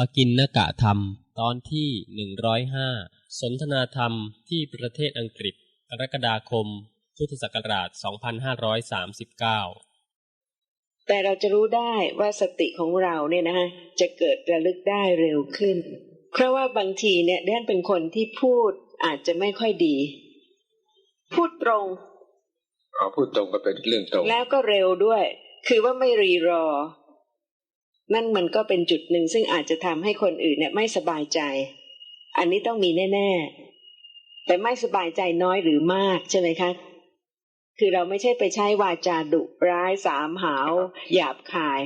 ปกินนกะธรรม ตอนที่หนึ่งร้อยห้าสนทนาธรรมที่ประเทศอังกฤษ กรกฎาคม พุทธศักราช 2539 แต่เราจะรู้ได้ว่าสติของเราเนี่ยนะฮะจะเกิดระลึกได้เร็วขึ้น เพราะว่าบางทีเนี่ยแดนเป็นคนที่พูดอาจจะไม่ค่อยดี พูดตรงอ๋อพูดตรงก็เป็นเรื่องตรง แล้วก็เร็วด้วย คือว่าไม่รีรอ นั่นมันก็เป็นจุดหนึ่งซึ่งอาจจะทำให้คนอื่นเนี่ยไม่สบายใจ อันนี้ต้องมีแน่ ๆ แต่ไม่สบายใจน้อยหรือมากใช่ไหมคะ คือเราไม่ใช่ไปใช้วาจาดุร้ายสามหาว หยาบคาย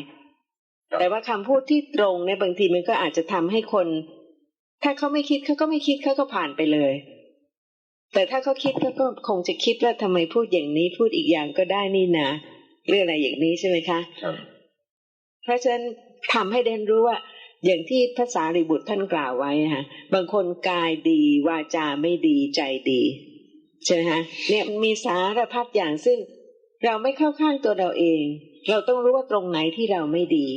ครับแต่ว่าคำพูดที่ตรงเนี่ยบางทีมันก็อาจจะทำให้คน ถ้าเขาไม่คิดเขาก็ไม่คิดเขาก็ผ่านไปเลย แต่ถ้าเขาคิดเขาก็คงจะคิดว่าทำไมพูดอย่างนี้พูดอีกอย่างก็ได้นี่นะเรื่องอะไรอย่างนี้ใช่ไหมคะครับเพราะฉะนั้น ทำให้เดนรู้ว่า อย่างที่ภาษาริบุตรท่านกล่าวไว้ฮะบางคนกายดีวาจาไม่ดีใจดีใช่ไหมฮะเนี่ยมีสารพัดอย่างซึ่งเราไม่เข้าข้างตัวเราเอง เราต้องรู้ว่าตรงไหนที่เราไม่ดี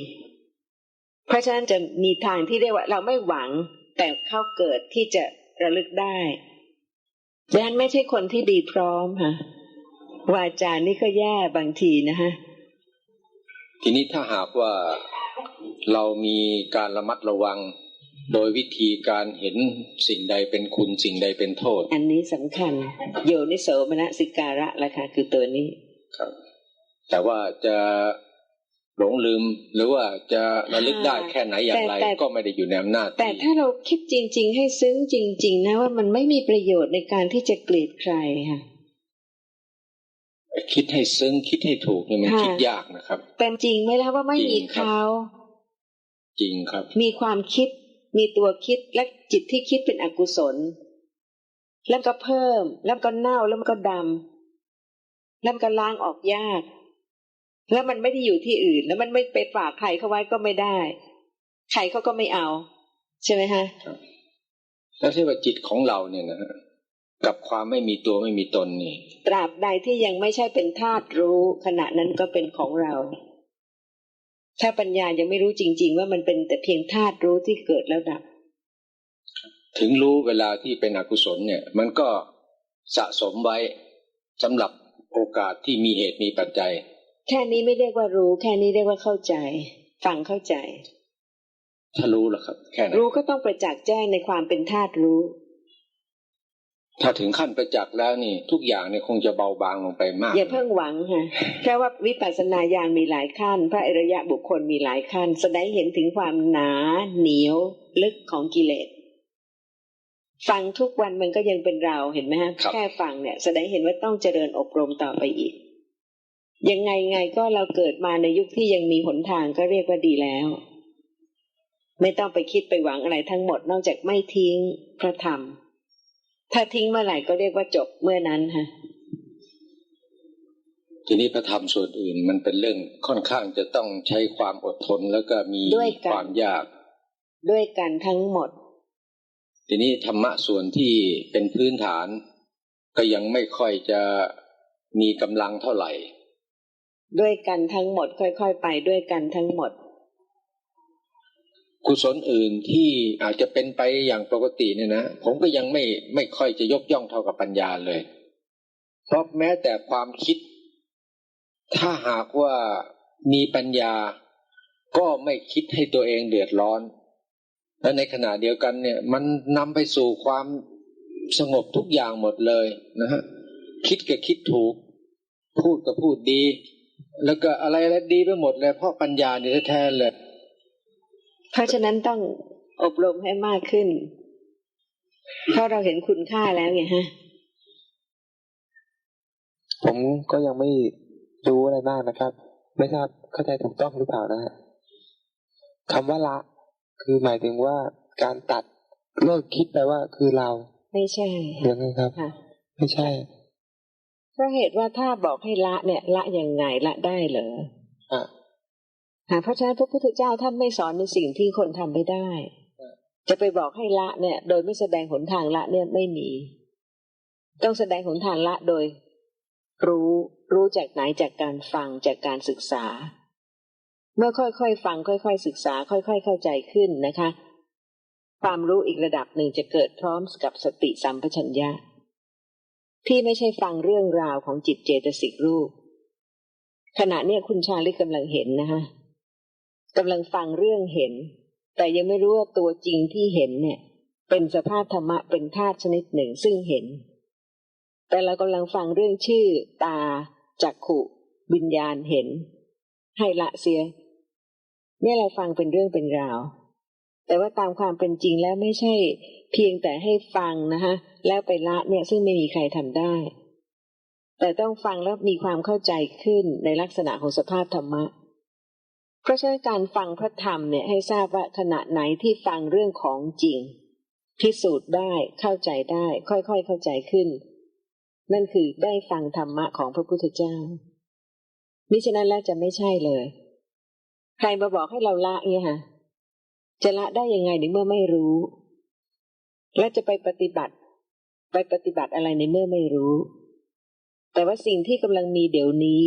เพราะฉะนั้นจะมีทางที่เรียกว่า เราไม่หวัง แต่เข้าเกิดที่จะระลึกได้ดังนั้นไม่ใช่คนที่ดีพร้อมฮะวาจานี่ก็แย่บางทีนะฮะ ทีนี้ถ้าหากว่า เรามีการระมัดระวัง โดยวิธีการเห็นสิ่งใดเป็นคุณสิ่งใดเป็นโทษ อันนี้สำคัญโยนิโสมนสิการะละค่ะคือตัวนี้ครับ แต่ว่าจะหลงลืมหรือว่าจะระลึกได้แค่ไหนอย่างไรแต่แต่ก็ไม่ได้อยู่ในอำนาจแต่ถ้าเราคิดจริง ๆ ให้ซึ้งจริง ๆ นะว่ามันไม่มีประโยชน์ในการที่จะเกลียดใครค่ะคิดให้ซึ้งคิดให้ถูกเนี่ยมันค่ะคิดยากนะครับ เป็นจริงไหมล่ะว่าไม่จริมีงครับเขา จริงครับ มีความคิด มีตัวคิดและจิตที่คิดเป็นอกุศล แล้วก็เพิ่ม แล้วก็เน่าแล้วมันก็ดำแล้วมันก็ล้างออกยาก แล้วมันไม่ได้อยู่ที่อื่น แล้วมันไม่ไปฝากใครเขาไว้ก็ไม่ได้ใครเขาก็ไม่เอา ใช่ไหมฮะแล้วที่ว่าจิตของเราเนี่ยนะฮะกับความไม่มีตัวไม่มีตนนี่ ตราบใดที่ยังไม่ใช่เป็นธาตุรู้ขณะนั้นก็เป็นของเรา ถ้าปัญญายังไม่รู้จริง ๆ ว่ามันเป็นแต่เพียงธาตุรู้ที่เกิดแล้วดับ ถึงรู้เวลาที่เป็นอกุศลเนี่ย มันก็สะสมไว้สำหรับโอกาสที่มีเหตุมีปัจจัย แค่นี้ไม่เรียกว่ารู้ แค่นี้เรียกว่าเข้าใจฟังเข้าใจ ถ้ารู้ล่ะครับ แค่นั้นรู้ก็ต้องประจักษ์แจ้งในความเป็นธาตุรู้ ถ้าถึงขั้นประจักษ์แล้วนี่ทุกอย่างเนี่ยคงจะเบาบางลงไปมาก อย่าเพิ่งหวังค่ะแค่ว่าวิปัสสนาญาณมีหลายขั้น พระอริยะบุคคลมีหลายขั้น แสดงเห็นถึงความหนาเหนียวลึกของกิเลสฟังทุกวันมันก็ยังเป็นเราเห็นไหมฮะครับแค่ฟังเนี่ย แสดงเห็นว่าต้องเจริญอบรมต่อไปอีก ยังไงไงก็เราเกิดมาในยุคที่ยังมีหนทางก็เรียกว่าดีแล้ว ไม่ต้องไปคิดไปหวังอะไรทั้งหมดนอกจากไม่ทิ้งพระธรรม ถ้าทิ้งเมื่อไหร่ก็เรียกว่าจบเมื่อนั้นฮะทีนี้พระธรรมส่วนอื่นมันเป็นเรื่องค่อนข้างจะต้องใช้ความอดทนแล้วก็มีด้วยกันความยาก ด้วยกันทั้งหมด ทีนี้ธรรมะส่วนที่เป็นพื้นฐาน ก็ยังไม่ค่อยจะมีกำลังเท่าไหร่ ด้วยกันทั้งหมด ค่อย ๆ ไปด้วยกันทั้งหมด กุศลอื่นที่อาจจะเป็นไปอย่างปกติเนี่ยนะผมก็ยังไม่ไม่ค่อยจะยกย่องเท่ากับปัญญาเลย เพราะแม้แต่ความคิด ถ้าหากว่ามีปัญญาก็ไม่คิดให้ตัวเองเดือดร้อน และในขณะเดียวกันเนี่ย มันนำไปสู่ความสงบทุกอย่างหมดเลยนะฮะคิดก็คิดถูก พูดก็พูดดี แล้วก็อะไรอะไรดีไปหมดเลยเพราะปัญญาเนี่ยแท้ๆเลย เพราะฉะนั้นต้องอบรมให้มากขึ้น เพราะเราเห็นคุณค่าแล้วไงฮะ ผมก็ยังไม่รู้อะไรมากนะครับ ไม่ทราบเข้าใจถูกต้องหรือเปล่านะฮะคำว่าละ คือหมายถึงว่าการตัดเลิกคิดแปลว่าคือเรา ไม่ใช่ยังไงครับค่ะไม่ใช่เพราะเหตุว่าถ้าบอกให้ละเนี่ย ละยังไงละได้เหรออะค่ะ เพราะฉะนั้นพระพุทธเจ้าท่านไม่สอนในสิ่งที่คนทำไม่ได้ จะไปบอกให้ละเนี่ย โดยไม่แสดงหนทางละเนี่ยไม่มี ต้องแสดงหนทางละโดย รู้รู้จากไหนจากการฟังจากการศึกษา เมื่อค่อยๆฟังค่อย ๆ ศึกษา ค่อย ๆ เข้าใจขึ้นนะคะ ความรู้อีกระดับหนึ่งจะเกิดพร้อมกับสติสัมปชัญญะ ที่ไม่ใช่ฟังเรื่องราวของจิตเจตสิกรูป ขณะเนี้ยคุณชาลิกกำลังเห็นนะคะ กำลังฟังเรื่องเห็น แต่ยังไม่รู้ว่าตัวจริงที่เห็นเนี่ย เป็นสภาพธรรมะเป็นธาตุชนิดหนึ่งซึ่งเห็น แต่เรากำลังฟังเรื่องชื่อ ตา จักขุวิญญาณเห็น ให้ละเสียเนี่ยเราฟังเป็นเรื่องเป็นราว แต่ว่าตามความเป็นจริงแล้วไม่ใช่ เพียงแต่ให้ฟังนะคะแล้วไปละเนี่ยซึ่งไม่มีใครทำได้ แต่ต้องฟังแล้วมีความเข้าใจขึ้นในลักษณะของสภาพธรรมะ เพราะฉะนั้นการฟังพระธรรมเนี่ยให้ทราบว่าขณะไหนที่ฟังเรื่องของจริง พิสูจน์ได้เข้าใจได้ ค่อยๆเข้าใจขึ้น นั่นคือได้ฟังธรรมะของพระพุทธเจ้ามิฉะนั้นแล้วจะไม่ใช่เลย ใครมาบอกให้เราละเนี่ยค่ะจะละได้ยังไงในเมื่อไม่รู้ และจะไปปฏิบัติ ไปปฏิบัติอะไรในเมื่อไม่รู้ แต่ว่าสิ่งที่กำลังมีเดี๋ยวนี้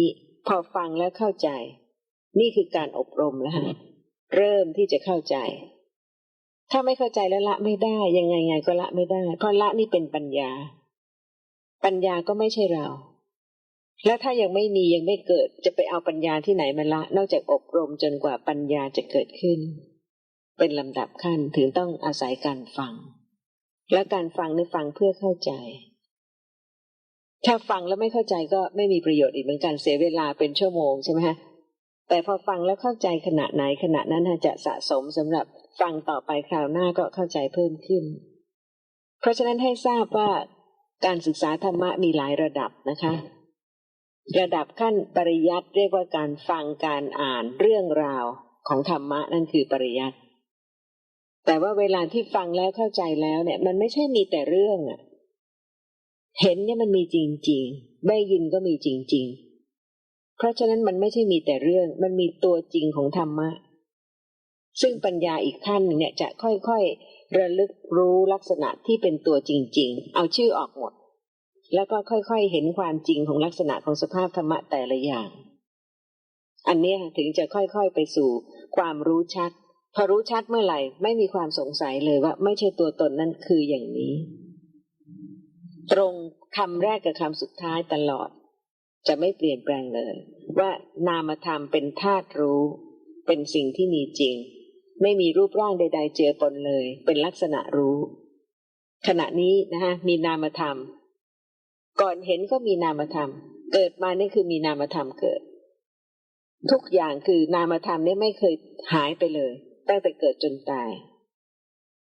พอฟังแล้วเข้าใจ นี่คือการอบรมแล้วฮะเริ่มที่จะเข้าใจ ถ้าไม่เข้าใจแล้วละไม่ได้ ยังไงไงก็ละไม่ได้ เพราะละนี่เป็นปัญญา ปัญญาก็ไม่ใช่เรา แล้วถ้ายังไม่มียังไม่เกิด จะไปเอาปัญญาที่ไหนมาละ นอกจากอบรมจนกว่าปัญญาจะเกิดขึ้น เป็นลำดับขั้นถึงต้องอาศัยการฟัง และการฟังนี่ฟังเพื่อเข้าใจถ้าฟังแล้วไม่เข้าใจก็ไม่มีประโยชน์อีกเหมือนกันเสียเวลาเป็นชั่วโมงใช่ไหมฮะ แต่พอฟังแล้วเข้าใจขณะไหนขณะนั้นจะสะสมสำหรับฟังต่อไปคราวหน้าก็เข้าใจเพิ่มขึ้น เพราะฉะนั้นให้ทราบว่าการศึกษาธรรมะมีหลายระดับนะคะ ระดับขั้นปริยัติเรียกว่าการฟังการอ่านเรื่องราวของธรรมะนั่นคือปริยัติแต่ว่าเวลาที่ฟังแล้วเข้าใจแล้วเนี่ย มันไม่ใช่มีแต่เรื่องอะเห็นเนี่ยมันมีจริงๆ ได้ยินก็มีจริง ๆ เพราะฉะนั้นมันไม่ใช่มีแต่เรื่อง มันมีตัวจริงของธรรมะ ซึ่งปัญญาอีกขั้นหนึ่งเนี่ยจะค่อยๆ ระลึกรู้ลักษณะที่เป็นตัวจริง ๆ เอาชื่อออกหมด แล้วก็ค่อยๆ เห็นความจริงของลักษณะของสภาพธรรมะแต่ละอย่าง อันเนี้ยถึงจะค่อยๆ ไปสู่ความรู้ชัด พอรู้ชัดเมื่อไหร่ ไม่มีความสงสัยเลยว่า ไม่ใช่ตัวตนนั่นคืออย่างนี้ ตรงคำแรกกับคำสุดท้ายตลอด จะไม่เปลี่ยนแปลงเลย ว่านามธรรมเป็นธาตุรู้ เป็นสิ่งที่มีจริง ไม่มีรูปร่างใด ๆ เจือปนเลย เป็นลักษณะรู้ ขณะนี้นะคะมีนามธรรม ก่อนเห็นก็มีนามธรรม เกิดมานี่คือมีนามธรรมเกิด ทุกอย่างคือนามธรรมนี่ไม่เคยหายไปเลย ตั้งแต่เกิดจนตาย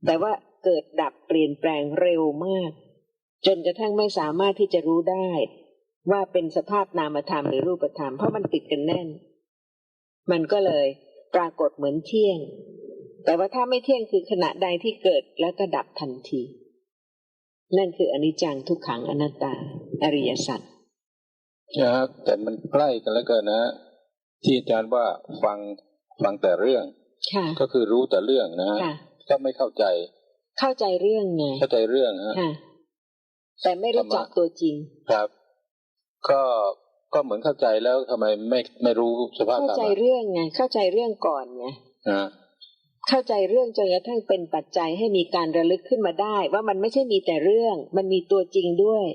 แต่ว่าเกิดดับเปลี่ยนแปลงเร็วมาก จนกระทั่งไม่สามารถที่จะรู้ได้ ว่าเป็นสภาพนามธรรมหรือรูปธรรม เพราะมันติดกันแน่น มันก็เลยปรากฏเหมือนเที่ยง แต่ว่าถ้าไม่เที่ยงคือขณะใดที่เกิดแล้วก็ดับทันที นั่นคืออนิจจังทุกขังอนัตตา อริยสัจนะครับแต่มันใกล้กันแล้วเกินนะ ที่อาจารย์ว่าฟังฟังแต่เรื่องค่ะก็คือรู้แต่เรื่องนะฮะค่ะก็ไม่เข้าใจ เข้าใจเรื่องไงเข้าใจเรื่องฮะค่ะแต่ไม่รู้จักตัวจริงครับ ก็ก็เหมือนเข้าใจแล้วทำไมไม่ไม่รู้สภาพเข้าธรรใจมะเรื่องไงเข้าใจเรื่องก่อนไงนะเข้าใจเรื่องจนกระทั่งเป็นปัจจัยให้มีการระลึกขึ้นมาได้ ว่ามันไม่ใช่มีแต่เรื่อง มันมีตัวจริงด้วย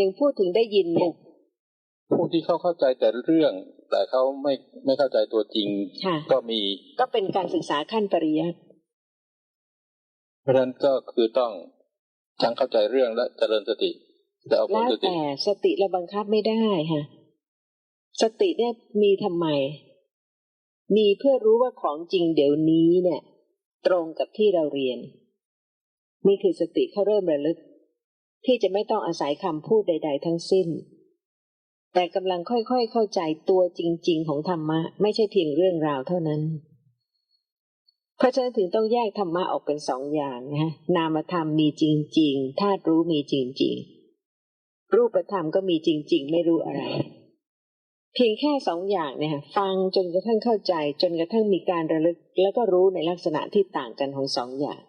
ยังพูดถึงได้ยินเนี่ยผู้ที่เขาเข้าใจแต่เรื่อง แต่เขาไม่ไม่เข้าใจตัวจริงค่ะก็มี ก็เป็นการศึกษาขั้นปริยัติเพราะฉะนั้นก็คือต้องทั้งเข้าใจเรื่องและเจริญสติ แต่เอาผลแล้วสติแต่สติเราบังคับไม่ได้ค่ะสติเนี่ยมีทำไม มีเพื่อรู้ว่าของจริงเดี๋ยวนี้เนี่ย ตรงกับที่เราเรียน นี่คือสติเขาเริ่มระลึก ที่จะไม่ต้องอาศัยคำพูดใด ๆ ทั้งสิ้น แต่กำลังค่อยๆเข้าใจตัวจริง ๆ ของธรรมะ ไม่ใช่เพียงเรื่องราวเท่านั้น เพราะฉะนั้นถึงต้องแยกธรรมะออกเป็นสองอย่างนะฮะนามธรรมมีจริงๆธาตุรู้มีจริง ๆ รูปธรรมก็มีจริง ๆ ไม่รู้อะไร เพียงแค่สองอย่างเนี่ยค่ะฟังจนกระทั่งเข้าใจ จนกระทั่งมีการระลึก แล้วก็รู้ในลักษณะที่ต่างกันของสองอย่าง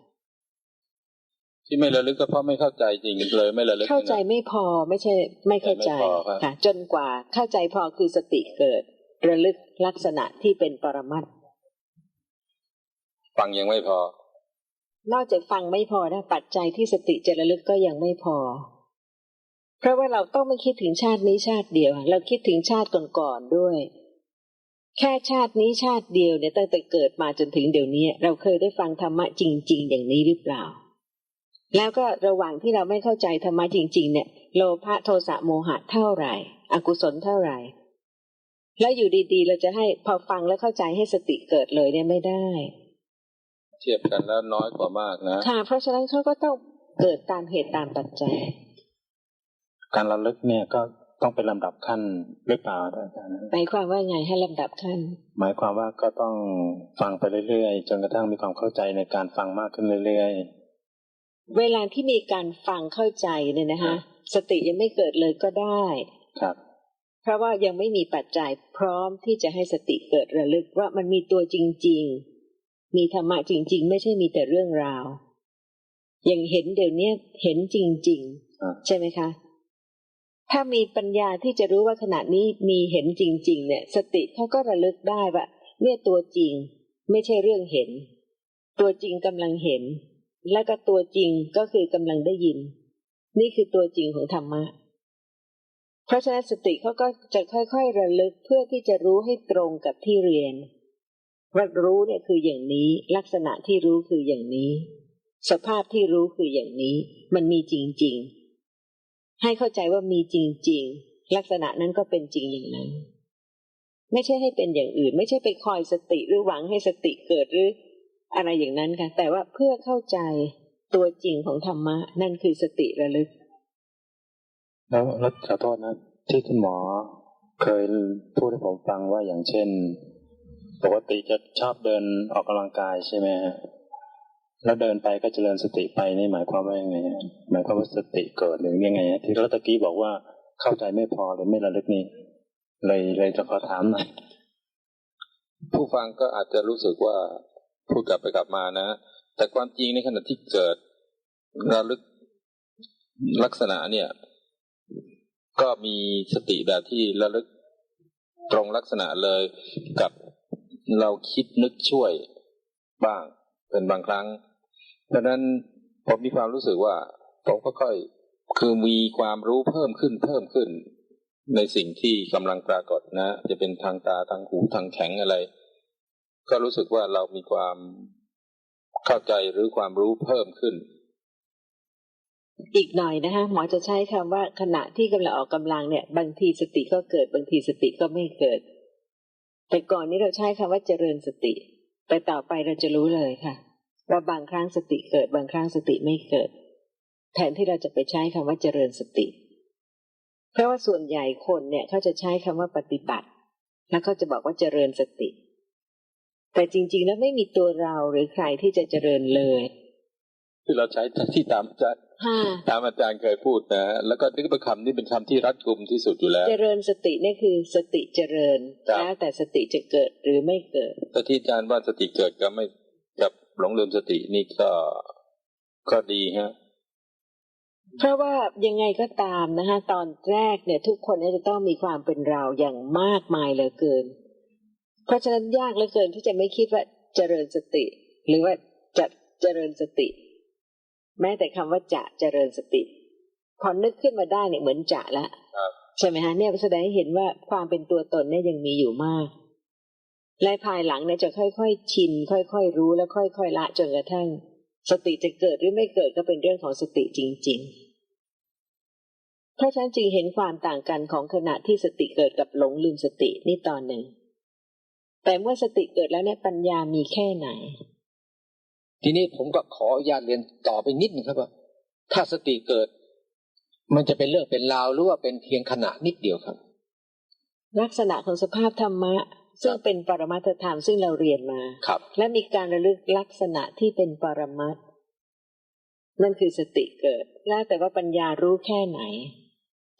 ที่ไม่ระลึกก็เพราะไม่เข้าใจจริงเลยไม่ระลึกเข้าใจนะไม่พอไม่ใช่ ไม่เข้าใจไม่พอครับค่ะ จนกว่าเข้าใจพอคือสติเกิด ระลึกลักษณะที่เป็นปรมัตถ์ฟังยังไม่พอ นอกจากฟังไม่พอนะปัจจัยที่สติจะระลึกก็ยังไม่พอ เพราะว่าเราต้องไม่คิดถึงชาตินี้ชาติเดียว เราคิดถึงชาติก่อนๆด้วย แค่ชาตินี้ชาติเดียวเนี่ยตั้งแต่เกิดมาจนถึงเดี๋ยวนี้ เราเคยได้ฟังธรรมะจริง ๆ อย่างนี้หรือเปล่า แล้วก็ระหว่างที่เราไม่เข้าใจธรรมะจริง ๆ เนี่ย โลภะโทสะโมหะเท่าไหร่ อกุศลเท่าไหร่ แล้วอยู่ดีๆ เราจะให้พอฟังแล้วเข้าใจให้สติเกิดเลยเนี่ยไม่ได้เทียบกันแล้วน้อยกว่ามากนะ ค่ะ เพราะฉะนั้นเขาก็ต้องเกิดตามเหตุตามปัจจัย การระลึกเนี่ยก็ต้องเป็นลำดับขั้นหรือเปล่าอาจารย์หมายความว่าไงให้ลำดับขั้น หมายความว่าก็ต้องฟังไปเรื่อยๆ จนกระทั่งมีความเข้าใจในการฟังมากขึ้นเรื่อยเวลาที่มีการฟังเข้าใจเนี่ยนะคะสติยังไม่เกิดเลยก็ได้ๆครับ เพราะว่ายังไม่มีปัจจัยพร้อมที่จะให้สติเกิดระลึกว่ามันมีตัวจริง ๆ มีธรรมะจริง ๆ ไม่ใช่มีแต่เรื่องราวอย่างเห็นเดี๋ยวนี้เห็นจริงอ่าๆใช่ไหมคะ ถ้ามีปัญญาที่จะรู้ว่าขณะนี้มีเห็นจริง ๆ เนี่ย สติเขาก็ระลึกได้ว่าเนี่ยตัวจริงไม่ใช่เรื่องเห็น ตัวจริงกำลังเห็น และก็ตัวจริงก็คือกำลังได้ยิน นี่คือตัวจริงของธรรมะ เพราะฉะนั้นสติเขาก็จะค่อยๆ ระลึกเพื่อที่จะรู้ให้ตรงกับที่เรียนว่ารู้เนี่ยคืออย่างนี้ ลักษณะที่รู้คืออย่างนี้ สภาพที่รู้คืออย่างนี้ มันมีจริงๆ ให้เข้าใจว่ามีจริง ๆ ลักษณะนั้นก็เป็นจริงอย่างนั้น ไม่ใช่ให้เป็นอย่างอื่น ไม่ใช่ไปคอยสติหรือหวังให้สติเกิดหรืออะไรอย่างนั้นค่ะ แต่ว่าเพื่อเข้าใจตัวจริงของธรรมะ นั่นคือสติระลึก แล้วแล้วขอโทษนะ ที่คุณหมอเคยพูดให้ผมฟังว่าอย่างเช่น ปกติจะชอบเดินออกกำลังกายใช่ไหมฮะ แล้วเดินไปก็เจริญสติไปนี่หมายความว่ายังไงฮะหมายความว่าสติเกิดหรือยังไงฮะที่เรัตะกี้บอกว่าเข้าใจไม่พอหรือไม่ระลึกนี่เลยเลยจะขอถามหน่อยผู้ฟังก็อาจจะรู้สึกว่าพูดกลับไปกลับมานะ แต่ความจริงในขณะที่เกิดระลึกลักษณะเนี่ย ก็มีสติแบบที่ระลึกตรงลักษณะเลยกับเราคิดนึกช่วยบ้างเป็นบางครั้ง ดังนั้นผมมีความรู้สึกว่าผมก็ค่อยคือมีความรู้เพิ่มขึ้นเพิ่มขึ้น ในสิ่งที่กำลังปรากฏนะ จะเป็นทางตาทางหูทางแข็งอะไร ก็รู้สึกว่าเรามีความเข้าใจหรือความรู้เพิ่มขึ้น อีกหน่อยนะคะหมอจะใช้คำว่าขณะที่กำลังออกกำลังเนี่ย บางทีสติก็เกิดบางทีสติก็ไม่เกิด แต่ก่อนนี้เราใช้คำว่าเจริญสติ แต่ต่อไปเราจะรู้เลยค่ะ ว่าบางครั้งสติเกิด บางครั้งสติไม่เกิด แทนที่เราจะไปใช้คำว่าเจริญสติ เพราะว่าส่วนใหญ่คนเนี่ยเขาจะใช้คำว่าปฏิบัติ แล้วเขาจะบอกว่าเจริญสติ แต่จริง ๆ แล้วไม่มีตัวเราหรือใครที่จะเจริญเลยที่เราใช้ที่ตามอาจารย์ห้าตามอาจารย์เคยพูดนะ แล้วก็นึกเป็นคำที่เป็นคำที่รัดกุมที่สุดอยู่แล้ว เจริญสตินี่คือสติเจริญครับแล้วแต่สติจะเกิดหรือไม่เกิดแต่ที่อาจารย์ว่าสติเกิดกับไม่กับ หลงลืมสตินี่ก็ก็ดีฮะเพราะว่ายังไงก็ตามนะคะตอนแรกเนี่ย ทุกคนเนี่ยจะต้องมีความเป็นเราอย่างมากมายเหลือเกิน เพราะฉะนั้นยากเหลือเกินที่จะไม่คิดว่าเจริญสติ หรือว่าจะเจริญสติ แม้แต่คำว่าจะเจริญสติ พอนึกขึ้นมาได้เนี่ยเหมือนจะละครับใช่ไหมฮะเนี่ยแสดงให้เห็นว่าความเป็นตัวตนเนี่ยยังมีอยู่มาก และภายหลังเนี่ยจะค่อยๆชิน ค่อยๆรู้แล้วค่อยๆละจนกระทั่ง สติจะเกิดหรือไม่เกิดก็เป็นเรื่องของสติจริง ๆ เพราะฉะนั้นจึงเห็นความต่างกันของขณะที่สติเกิดกับหลงลืมสตินี่ตอนหนึ่ง แต่เมื่อสติเกิดแล้วเนี่ยปัญญามีแค่ไหน ทีนี้ผมก็ขออนุญาตเรียนต่อไปนิดนึงครับว่า ถ้าสติเกิด มันจะเป็นเรื่องเป็นราวหรือว่าเป็นเพียงขณะนิดเดียวครับ ลักษณะของสภาพธรรมะ ซึ่งเป็นปรมัตถธรรมซึ่งเราเรียนมาครับ และมีการระลึกลักษณะที่เป็นปรมัตถ์นั่นคือสติเกิด แล้วแต่ว่าปัญญารู้แค่ไหน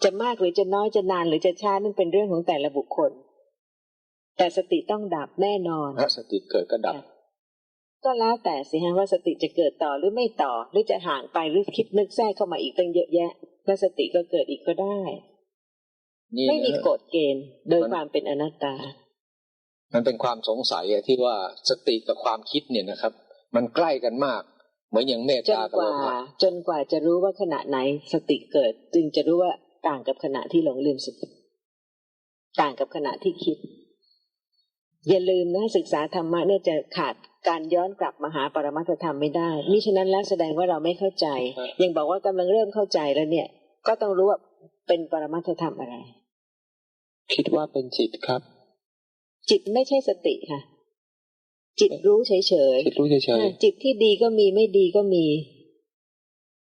จะมากหรือจะน้อยจะนานหรือจะช้านั่นเป็นเรื่องของแต่ละบุคคล แต่สติต้องดับแน่นอนถ้าสติเกิดก็ดับ ก็แล้วแต่สิฮะว่าสติจะเกิดต่อหรือไม่ต่อ หรือจะห่างไปหรือคิดนึกแทรกเข้ามาอีกตั้งเยอะแยะ แล้วสติก็เกิดอีกก็ได้นี่ไม่มีนะกฎเกณฑ์โดยความเป็นอนัตตา มันเป็นความสงสัยอะที่ว่าสติกับความคิดเนี่ยนะครับ มันใกล้กันมาก เหมือนอย่างเมตจนตากกับว่าโลภะจนกว่าจะรู้ว่าขณะไหนสติเกิด จึงจะรู้ว่าต่างกับขณะที่หลงลืมสติ ต่างกับขณะที่คิด อย่าลืมนะศึกษาธรรมะเนี่ยจะขาดการย้อนกลับมาหาปรมัตถธรรมไม่ได้มิฉะนั้นแล้วแสดงว่าเราไม่เข้าใจ ยังบอกว่ากำลังเริ่มเข้าใจแล้วเนี่ย ก็ต้องรู้ว่าเป็นปรมัตถธรรมอะไร คิดว่าเป็นจิตครับ จิตไม่ใช่สติค่ะ จิตรู้เฉยคิดรู้เฉยอ่าจิตที่ดีก็มีไม่ดีก็มี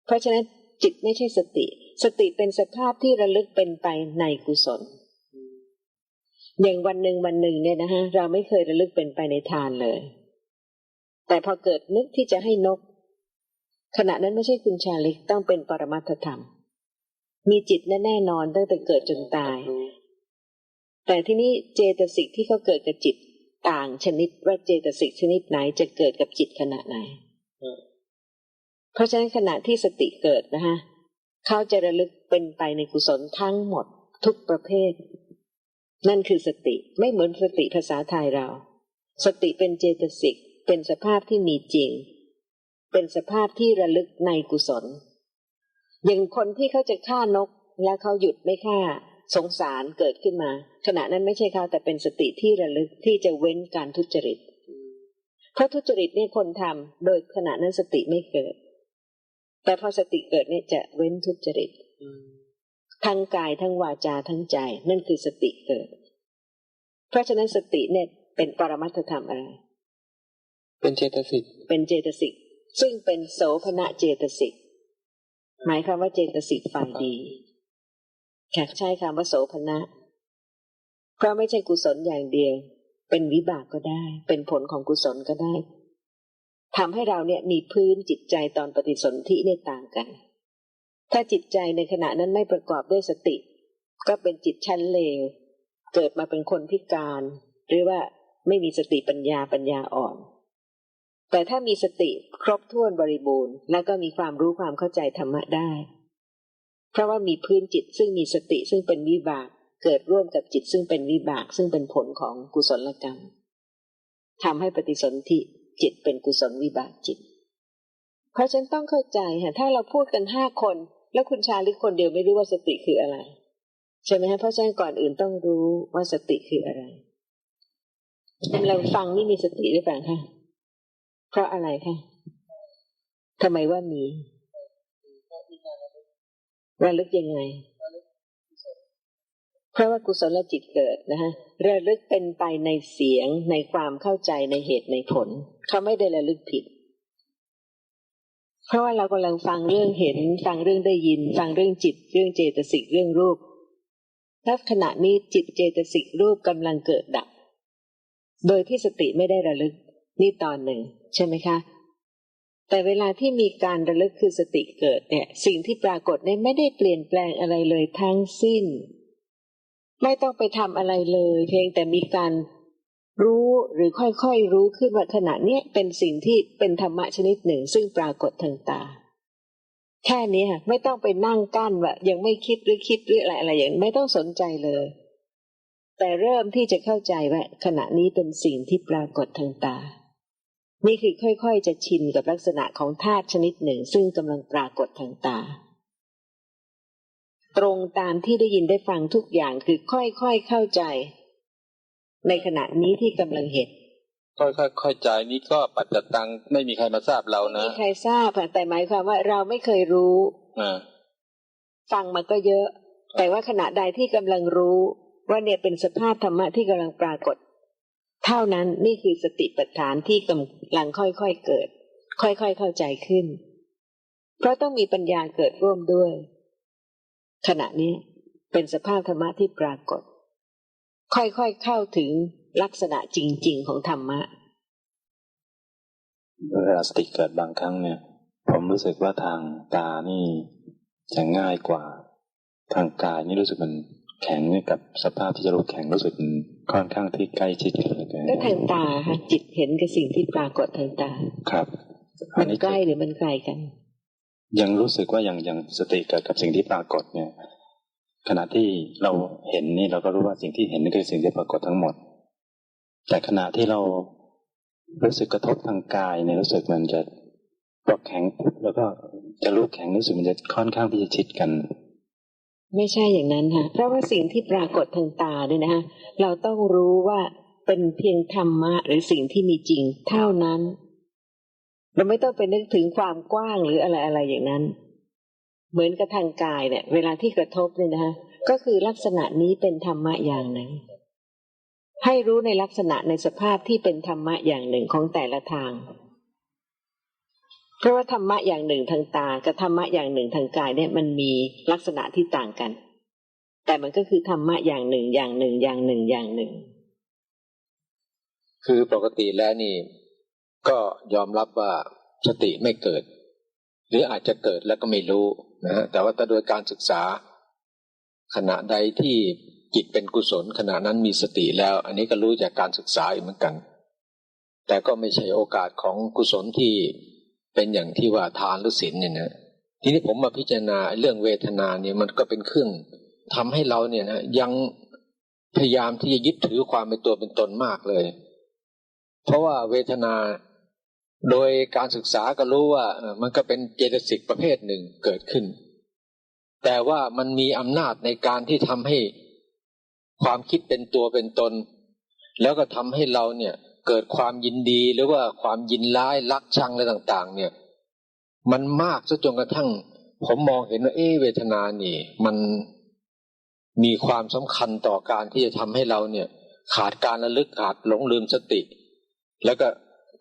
เพราะฉะนั้นจิตไม่ใช่สติ สติเป็นสภาพที่ระลึกเป็นไปในกุศล อย่างวันหนึ่งวันหนึ่งเนี่ยนะฮะเราไม่เคยระลึกเป็นไปในทานเลย แต่พอเกิดนึกที่จะให้นก ขณะนั้นไม่ใช่คุณชาลิกต้องเป็นปรมัตถธรรม มีจิตแน่ๆนอนตั้งแต่เกิดจนตาย แต่ที่นี้เจตสิกที่เขาเกิดกับจิตต่างชนิดว่าเจตสิกชนิดไหนจะเกิดกับจิตขณะไหน เพราะฉะนั้นขณะที่สติเกิดนะฮะเขาจะระลึกเป็นไปในกุศลทั้งหมดทุกประเภท นั่นคือสติไม่เหมือนสติภาษาไทยเรา สติเป็นเจตสิกเป็นสภาพที่มีจริง เป็นสภาพที่ระลึกในกุศล อย่างคนที่เขาจะฆ่านกแล้วเขาหยุดไม่ฆ่า สงสารเกิดขึ้นมา ขณะนั้นไม่ใช่เขาแต่เป็นสติที่ระลึกที่จะเว้นการทุจริตเพราะทุจริตเนี่ยคนทำโดยขณะนั้นสติไม่เกิด แต่พอสติเกิดเนี่ยจะเว้นทุจริตทั้งกายทั้งวาจาทั้งใจ นั่นคือสติเกิด เพราะฉะนั้นสติเนี่ยเป็นปรมัตถธรรมอะไรๆเป็นเจตสิก เป็นเจตสิก ซึ่งเป็นโสภณะเจตสิก หมายความว่าเจตสิกฝ่ายดี แขกใช้คำว่าโสภณะ เพราะไม่ใช่กุศลอย่างเดียว เป็นวิบากก็ได้ เป็นผลของกุศลก็ได้ทำให้เราเนี่ยมีพื้นจิตใจตอนปฏิสนธิเนี่ยต่างกัน ถ้าจิตใจในขณะนั้นไม่ประกอบด้วยสติ ก็เป็นจิตชั้นเลว เกิดมาเป็นคนพิการ หรือว่าไม่มีสติปัญญาปัญญาอ่อน แต่ถ้ามีสติครบถ้วนบริบูรณ์ แล้วก็มีความรู้ความเข้าใจธรรมะได้ เพราะว่ามีพื้นจิตซึ่งมีสติซึ่งเป็นวิบาก เกิดร่วมกับจิตซึ่งเป็นวิบาก ซึ่งเป็นผลของกุศลกรรมทำให้ปฏิสนธิจิตเป็นกุศลวิบากจิต เพราะฉันต้องเข้าใจค่ะถ้าเราพูดกันห้าคน แล้วคุณชาลิกคนเดียวไม่รู้ว่าสติคืออะไร ใช่ไหมฮะเพราะฉะนั้นก่อนอื่นต้องรู้ว่าสติคืออะไรเราฟังนี่มีสติหรือเปล่าคะเพราะอะไรคะทำไมว่ามี ระลึกยังไง เพราะว่ากุศลจิตเกิดนะฮะระลึกเป็นไปในเสียงในความเข้าใจในเหตุในผล เขาไม่ได้ระลึกผิด เพราะว่าเรากำลังฟังเรื่องเห็น ฟังเรื่องได้ยิน ฟังเรื่องจิต เรื่องเจตสิกเรื่องรูปแล้วขณะนี้จิตเจตสิกรูปกำลังเกิดดับ โดยที่สติไม่ได้ระลึกนี่ตอนหนึ่ง ใช่ไหมคะ แต่เวลาที่มีการระลึกคือสติเกิดเนี่ย สิ่งที่ปรากฏเนี่ยไม่ได้เปลี่ยนแปลงอะไรเลยทั้งสิ้น ไม่ต้องไปทำอะไรเลย เพียงแต่มีการรู้หรือค่อยๆรู้ขึ้นว่าขณะเนี้ยเป็นสิ่งที่เป็นธรรมะชนิดหนึ่ง ซึ่งปรากฏทางตา แค่นี้ค่ะไม่ต้องไปนั่งกั้นว่ายังไม่คิดหรือคิดหรืออะไรอะไรอย่างนั้ไม่ต้องสนใจเลย แต่เริ่มที่จะเข้าใจว่าขณะนี้เป็นสิ่งที่ปรากฏทางตา นี่คือค่อยๆ จะชินกับลักษณะของธาตุชนิดหนึ่ง ซึ่งกำลังปรากฏทางตา ตรงตามที่ได้ยินได้ฟังทุกอย่างคือค่อยๆเข้าใจ ในขณะนี้ที่กำลังเห็นค่อยๆค่อยใจนี้ก็ปัจจตังไม่มีใครมาทราบเรานะมีใครทราบค่ะแต่หมายความว่าเราไม่เคยรู้อ่าฟังมาก็เยอะ แต่ว่าขณะใดที่กำลังรู้ว่าเนี่ยเป็นสภาพธรรมะที่กำลังปรากฏ เท่านั้นนี่คือสติปัฏฐานที่กำลังค่อยๆเกิด ค่อยๆเข้าใจขึ้น เพราะต้องมีปัญญาเกิดร่วมด้วย ขณะนี้เป็นสภาพธรรมะที่ปรากฏ ค่อยๆเข้าถึงลักษณะจริง ๆของธรรมะเวลาสติเกิดบางครั้งเนี่ย ผมรู้สึกว่าทางตานี่จะง่ายกว่า ทางกายนี่รู้สึกมันแข็งกับสภาพที่จะรู้แข็งรู้สึกมัน ค่อนข้างที่ใกล้ชิดกันเลยก็ทางตาค่ะจิตเห็นกับสิ่งที่ปรากฏทางตา ครับ มันใกล้หรือมันไกลกัน ยังรู้สึกว่าอย่างอย่างสติเกิดกับสิ่งที่ปรากฏเนี่ย ขณะที่เราเห็นนี่เราก็รู้ว่าสิ่งที่เห็นนี่คือสิ่งที่ปรากฏทั้งหมด แต่ขณะที่เรารู้สึกกระทบทางกายเนี่ยรู้สึกมันจะปลอกแข็งปุ๊บแล้วก็จะรู้แข็งรู้สึกมันจะค่อนข้างที่จะชิดกัน ไม่ใช่อย่างนั้นค่ะเพราะว่าสิ่งที่ปรากฏทางตาเนี่ยนะคะเราต้องรู้ว่าเป็นเพียงธรรมะหรือสิ่งที่มีจริง เท่านั้น เราไม่ต้องไปนึกถึงความกว้างหรืออะไรอะไรอย่างนั้น เหมือนกับทางกายเนี่ย เวลาที่กระทบเนี่ยนะคะก็คือลักษณะนี้เป็นธรรมะอย่างหนึ่งให้รู้ในลักษณะในสภาพที่เป็นธรรมะอย่างหนึ่งของแต่ละทาง เพราะว่าธรรมะอย่างหนึ่งทางตากับธรรมะอย่างหนึ่งทางกายเนี่ยมันมีลักษณะที่ต่างกัน แต่มันก็คือธรรมะอย่างหนึ่งอย่างหนึ่งอย่างหนึ่งอย่างหนึ่ง คือปกติแล้วนี่ ก็ยอมรับว่าสติไม่เกิด หรืออาจจะเกิดแล้วก็ไม่รู้นะฮะแต่ว่าแต่โดยการศึกษา ขณะใดที่จิตเป็นกุศลขณะนั้นมีสติแล้ว อันนี้ก็รู้จากการศึกษาอีกเหมือนกัน แต่ก็ไม่ใช่โอกาสของกุศลที่ เป็นอย่างที่ว่าทานหรือศีลเนี่ยนะทีนี้ผมมาพิจารณาเรื่องเวทนาเนี่ยมันก็เป็นเครื่องทำให้เราเนี่ยนะยังพยายามที่จะยึดถือความเป็นตัวเป็นตนมากเลย เพราะว่าเวทนาโดยการศึกษาก็รู้ว่ามันก็เป็นเจตสิกประเภทหนึ่งเกิดขึ้น แต่ว่ามันมีอำนาจในการที่ทำให้ความคิดเป็นตัวเป็นตน แล้วก็ทำให้เราเนี่ย เกิดความยินดีหรือว่าความยินร้ายรักชังอะไรต่าง ๆ เนี่ย มันมากซะจนกระทั่ง ผมมองเห็นว่าเอเวทนานี่ มันมีความสำคัญต่อการที่จะทำให้เราเนี่ย ขาดการระลึกขาดหลงลืมสติ แล้วก็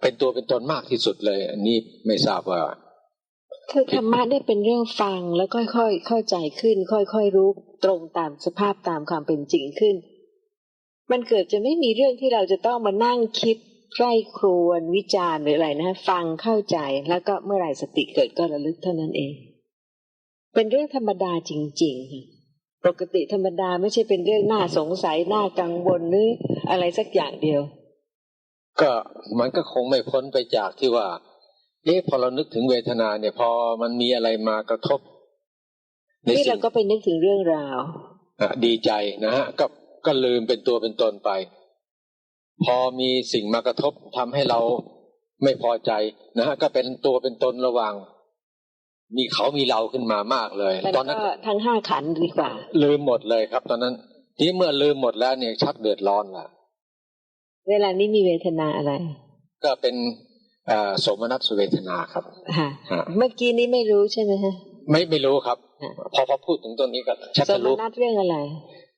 เป็นตัวเป็นตนมากที่สุดเลย อันนี้ไม่ทราบว่าคือธรรมะได้เป็นเรื่องฟังแล้วค่อยๆเข้าใจขึ้น ค่อยๆรู้ตรงตามสภาพตามความเป็นจริงขึ้น มันเกิดจะไม่มีเรื่องที่เราจะต้องมานั่งคิดใคร่ครวญวิจารณ์หรืออะไรนะ ฟังเข้าใจแล้วก็เมื่อไหร่สติเกิดก็ระลึกเท่านั้นเอง เป็นเรื่องธรรมดาจริงๆค่ะปกติธรรมดาไม่ใช่เป็นเรื่องน่าสงสัยน่ากังวลหรืออะไรสักอย่างเดียว ก็มันก็คงไม่พ้นไปจากที่ว่าเอ๊ะพอเรานึกถึงเวทนาเนี่ยพอมันมีอะไรมากระทบในนี่สิ่เรางก็ไปนึกถึงเรื่องราวอะดีใจนะฮะก็ ก็ลืมเป็นตัวเป็นตนไป พอมีสิ่งมากระทบทำให้เราไม่พอใจนะฮะก็เป็นตัวเป็นตนระหว่าง มีเขามีเราขึ้นมามากเลยมันตอนนั้นก็ทั้งห้าขันธ์ดีกว่า ลืมหมดเลยครับ ตอนนั้น ที่เมื่อลืมหมดแล้วเนี่ยชักเดือดร้อนละเวลานี้มีเวทนาอะไร ก็เป็นเอ่อสมนัตสเวทนาครับฮะฮะเมื่อกี้นี้ไม่รู้ใช่ไหมฮะไม่ไม่รู้ครับฮะพอพอพูดถึงตัวนี้ก็ชักสจะมรู้นัตเรื่องอะไร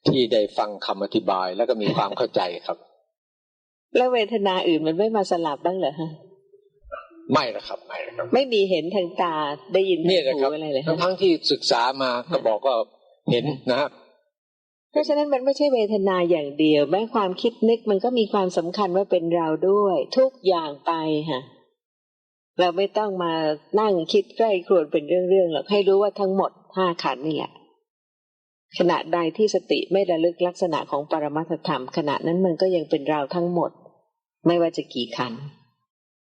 ที่ได้ฟังคำอธิบายแล้วก็มีความเข้าใจครับ แล้วเวทนาอื่นมันไม่มาสลับบ้างเหรอฮะไม่นะครับไม่นะครับ ไม่มีเห็นทางตาได้ยินทางนี่แหละหูครับอะไรเลยทั้ฮะงทั้งที่ศึกษามาก็บอกว่าเห็นนะครับ เพราะฉะนั้นมันไม่ใช่เวทนาอย่างเดียว แม้ความคิดนึกมันก็มีความสำคัญว่าเป็นเราด้วย ทุกอย่างไปฮะเราไม่ต้องมานั่งคิดใกล้ครวญเป็นเรื่องๆหรอกให้รู้ว่าทั้งหมดห้าขันธ์นี่แหละ ขณะใดที่สติไม่ระลึกลักษณะของปรมัตถธรรม ขณะนั้นมันก็ยังเป็นเราทั้งหมด ไม่ว่าจะกี่ขันธ์